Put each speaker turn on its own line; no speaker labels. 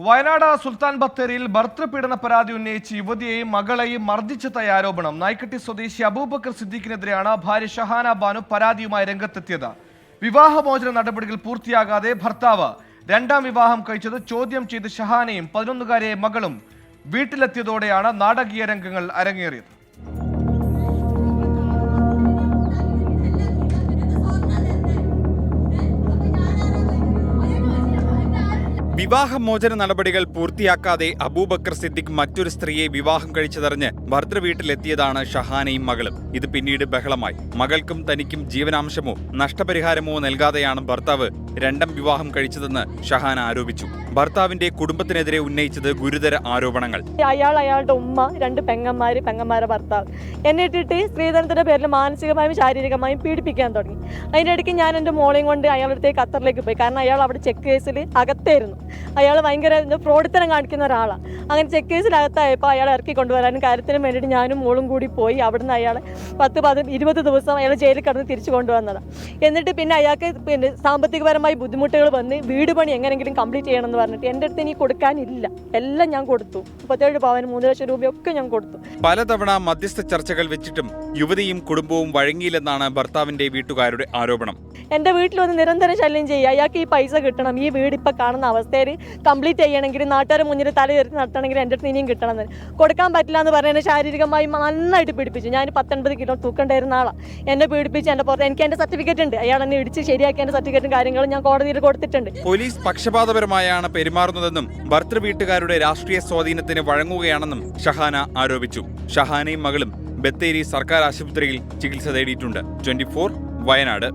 വയനാട് സുൽത്താൻ ബത്തേരിയിൽ ഭർത്തൃപീഡന പരാതി ഉന്നയിച്ച് യുവതിയെയും മകളെയും മർദ്ദിച്ചതായി ആരോപണം. നായ്ക്കട്ടി സ്വദേശി അബൂബക്കർ സിദ്ദീഖിനെതിരെയാണ് ഭാര്യ ഷഹാന ബാനു പരാതിയുമായി രംഗത്തെത്തിയത്. വിവാഹമോചന നടപടികൾ പൂർത്തിയാകാതെ ഭർത്താവ് രണ്ടാം വിവാഹം കഴിച്ചത് ചോദ്യം ചെയ്ത് ഷഹാനയും പതിനൊന്നുകാരെ മകളും വീട്ടിലെത്തിയതോടെയാണ് നാടകീയ രംഗങ്ങൾ അരങ്ങേറിയത്.
വിവാഹമോചന നടപടികൾ പൂർത്തിയാക്കാതെ അബൂബക്കർ സിദ്ദിഖ് മറ്റൊരു സ്ത്രീയെ വിവാഹം കഴിച്ചതറിഞ്ഞ് ഭർത്തൃവീട്ടിലെത്തിയതാണ് ഷഹാനയും മകളും. ഇത് പിന്നീട് ബഹളമായി. മകൾക്കും തനിക്കും ജീവനാംശമോ നഷ്ടപരിഹാരമോ നൽകാതെയാണ് ഭർത്താവ് രണ്ടാം വിവാഹം കഴിച്ചതെന്ന് ഷഹാന ആരോപിച്ചു. ഭർത്താവിന്റെ കുടുംബത്തിനെതിരെ ഉന്നയിച്ചത് ഗുരുതര ആരോപണങ്ങൾ.
അയാൾ അയാളുടെ ഉമ്മ രണ്ട് പെങ്ങന്മാര് പെങ്ങന്മാരെ ഭർത്താവ്. എന്നെ ഇട്ടിട്ട് സ്ത്രീധനത്തിന്റെ പേരിൽ മാനസികമായും ശാരീരികമായും പീഡിപ്പിക്കാൻ തുടങ്ങി. അതിന്റെ ഇടയ്ക്ക് ഞാൻ എന്റെ മോളെയും കൊണ്ട് അയാളുടെ ഖത്തറിലേക്ക് പോയി. കാരണം അയാൾ അവിടെ ചെക്ക് കേസിൽ അകത്തായിരുന്നു. അയാൾ ഭയങ്കര ഫ്രോഡിത്തരം കാണിക്കുന്ന ഒരാളാണ് അങ്ങനെ ചെക്ക് കേസിൽ അകത്തായപ്പോൾ അയാൾ ഇറക്കി കൊണ്ടുവരാനും കാര്യത്തിനും വേണ്ടിയിട്ട് ഞാനും മോളും കൂടി പോയി അവിടുന്ന് അയാളെ പത്ത് പത് ഇരുപത് ദിവസം അയാൾ ജയിലിൽ കടന്ന് തിരിച്ചു കൊണ്ടുവന്നതാണ് എന്നിട്ട് പിന്നെ അയാൾക്ക് പിന്നെ സാമ്പത്തികപരമായി ബുദ്ധിമുട്ടുകൾ വന്ന് വീട് പണി എങ്ങനെങ്കിലും കംപ്ലീറ്റ് ചെയ്യണം എന്ന് പറഞ്ഞിട്ട് എന്റെ അടുത്ത് ഇനി കൊടുക്കാനില്ല. എല്ലാം ഞാൻ കൊടുത്തു. മുപ്പത്തേഴ് പവന് മൂന്ന് ലക്ഷം രൂപയൊക്കെ ഞാൻ കൊടുത്തു.
പലതവണ മധ്യസ്ഥ ചർച്ചകൾ വെച്ചിട്ടും യുവതിയും കുടുംബവും വഴങ്ങിയില്ലെന്നാണ് ഭർത്താവിന്റെ വീട്ടുകാരുടെ ആരോപണം.
എന്റെ വീട്ടിൽ വന്ന് നിരന്തരം ശല്യം ചെയ്യുക. അയാൾക്ക് ഈ പൈസ കിട്ടണം. ഈ വീട് ഇപ്പം കാണുന്ന അവസ്ഥയിൽ കംപ്ലീറ്റ് ചെയ്യണമെങ്കിൽ നാട്ടുകാരെ മുന്നിൽ തല ഉയർത്തി നടത്തണമെങ്കിൽ എന്റെ അടുത്ത് ഇനിയും കിട്ടണം എന്ന്. കൊടുക്കാൻ പറ്റില്ല എന്ന് പറഞ്ഞാൽ ശാരീരികമായി നന്നായിട്ട് പീഡിപ്പിച്ചു. ഞാൻ പത്തൊൻപത് കിലോ തൂക്കണ്ടായിരുന്ന ആളാണ് എന്നെ പീഡിപ്പിച്ച് എന്റെ പുറത്ത് എനിക്ക് എന്റെ സർട്ടിഫിക്കറ്റ് ഉണ്ട്. അയാൾ എന്നെ ഇടിച്ച് ശരിയാക്കി എന്റെ സർട്ടിഫിക്കറ്റും കാര്യങ്ങളും ഞാൻ കോടതിയിൽ കൊടുത്തിട്ടുണ്ട്.
പോലീസ് പക്ഷപാതപരമായാണ് പെരുമാറുന്നതെന്നും ഭർത്തൃ വീട്ടുകാരുടെ രാഷ്ട്രീയ സ്വാധീനത്തിന് വഴങ്ങുകയാണെന്നും ഷഹാന ആരോപിച്ചു. ഷഹാനയും മകളും ബത്തേരി സർക്കാർ ആശുപത്രിയിൽ ചികിത്സ തേടിയിട്ടുണ്ട്. ട്വന്റി വയനാട്.